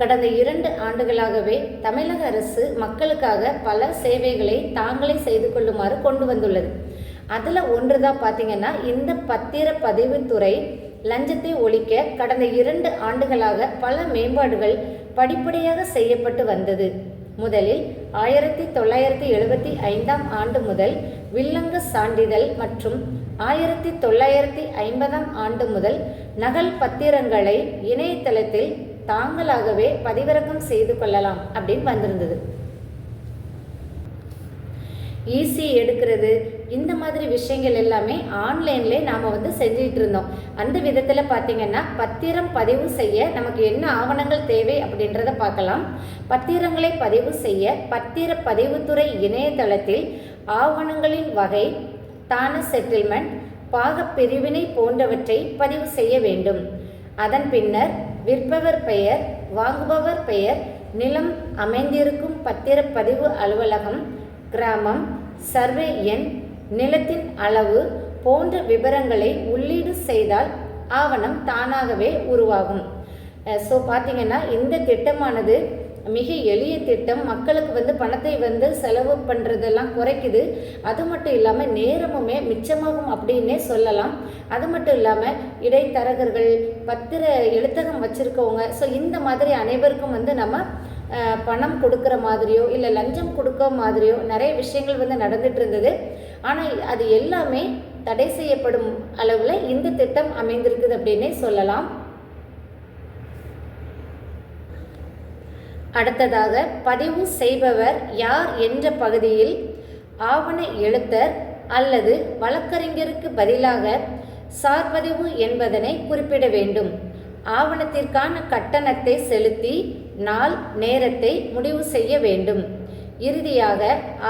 கடந்த இரண்டு ஆண்டுகளாகவே தமிழக அரசு மக்களுக்காக பல சேவைகளை தாங்களே செய்து கொள்ளுமாறு கொண்டு வந்துள்ளது. அதில் ஒன்று தான் பார்த்தீங்கன்னா இந்த பத்திர பதிவுத்துறை லஞ்சத்தை ஒழிக்க கடந்த இரண்டு ஆண்டுகளாக பல மேம்பாடுகள் படிப்படியாக செய்யப்பட்டு வந்தது. முதலில் ஆயிரத்தி தொள்ளாயிரத்தி எழுபத்தி ஐந்தாம் ஆண்டு முதல் வில்லங்க சான்றிதழ் மற்றும் ஆயிரத்தி தொள்ளாயிரத்தி ஐம்பதாம் ஆண்டு முதல் நகல் பத்திரங்களை இணையதளத்தில் தாங்களாகவே பதிவிறக்கம் செய்து கொள்ளலாம் அப்படின்னு வந்திருந்தது. ஈஸி எடுக்கிறது. இந்த மாதிரி விஷயங்கள் எல்லாமே ஆன்லைன்லேயே நாம் வந்து செஞ்சுக்கிட்டு இருந்தோம். அந்த விதத்தில் பார்த்தீங்கன்னா பத்திரம் பதிவு செய்ய நமக்கு என்ன ஆவணங்கள் தேவை அப்படின்றத பார்க்கலாம். பத்திரங்களை பதிவு செய்ய பத்திர பதிவுத்துறை இணையதளத்தில் ஆவணங்களின் வகை தான செட்டில்மெண்ட் பாகப்பிரிவினை போன்றவற்றை பதிவு செய்ய வேண்டும். அதன் பின்னர் விற்பவர் பெயர் வாங்குபவர் பெயர் நிலம் அமைந்திருக்கும் பத்திரப்பதிவு அலுவலகம் கிராமம் சர்வே எண் நிலத்தின் அளவு போன்ற விவரங்களை உள்ளீடு செய்தால் ஆவணம் தானாகவே உருவாகும். ஸோ பார்த்தீங்கன்னா இந்த திட்டமானது மிக எளிய திட்டம். மக்களுக்கு வந்து பணத்தை வந்து செலவு பண்ணுறதெல்லாம் குறைக்குது. அது மட்டும் இல்லாமல் நேரமுமே மிச்சமாகும் அப்படின்னே சொல்லலாம். அது மட்டும் இல்லாமல் இடைத்தரகர்கள் பத்திர எழுத்தகம் வச்சுருக்கவங்க ஸோ இந்த மாதிரி அனைவருக்கும் வந்து நம்ம பணம் கொடுக்குற மாதிரியோ இல்லை லஞ்சம் கொடுக்க மாதிரியோ நிறைய விஷயங்கள் வந்து நடந்துட்டு இருந்தது. ஆனால் அது எல்லாமே தடை செய்யப்படும் அளவில் இந்த திட்டம் அமைந்திருக்குது அப்படின்னே சொல்லலாம். அடுத்ததாக பதிவு செய்பவர் யார் என்ற பகுதியில் ஆவண எழுத்தர் அல்லது வழக்கறிஞருக்கு பதிலாக சார்பதிவு என்பதனை குறிப்பிட வேண்டும். ஆவணத்திற்கான கட்டணத்தை செலுத்தி நாள் நேரத்தை முடிவு செய்ய வேண்டும். இறுதியாக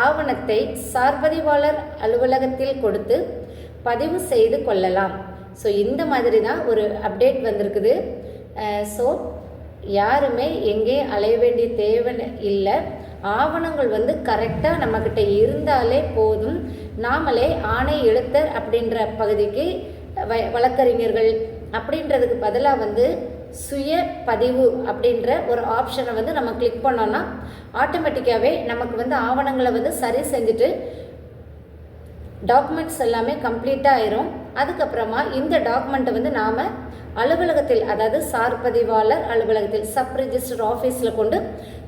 ஆவணத்தை சார்பதிவாளர் அலுவலகத்தில் கொடுத்து பதிவு செய்து கொள்ளலாம். ஸோ இந்த மாதிரி தான் ஒரு அப்டேட் வந்திருக்குது. ஸோ யாருமே எங்கேயும் அலைய வேண்டிய தேவை இல்லை. ஆவணங்கள் வந்து கரெக்டாக நம்மக்கிட்ட இருந்தாலே போதும். நாமளே ஆணை எழுத்தர் அப்படின்ற பகுதிக்கு வ வழக்கறிஞர்கள் அப்படின்றதுக்கு பதிலாக வந்து சுய பதிவு அப்படின்ற ஒரு ஆப்ஷனை வந்து நம்ம கிளிக் பண்ணோன்னா ஆட்டோமேட்டிக்காகவே நமக்கு வந்து ஆவணங்களை வந்து சரி செஞ்சுட்டு டாக்குமெண்ட்ஸ் எல்லாமே கம்ப்ளீட்டாக ஆயிரும். அதுக்கப்புறமா இந்த டாக்குமெண்ட்டை வந்து நாம் அலுவலகத்தில் அதாவது சார் பதிவாளர் அலுவலகத்தில் சப் ரிஜிஸ்டர் ஆஃபீஸில் கொண்டு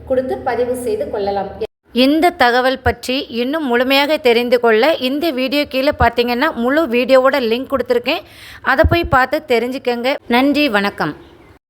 கொடுத்து பதிவு செய்து கொள்ளலாம். இந்த தகவல் பற்றி இன்னும் முழுமையாக தெரிந்து கொள்ள இந்த வீடியோ கீழே பார்த்தீங்கன்னா முழு வீடியோவோட லிங்க் கொடுத்துருக்கேன். அதை போய் பார்த்து தெரிஞ்சுக்கங்க. நன்றி வணக்கம்.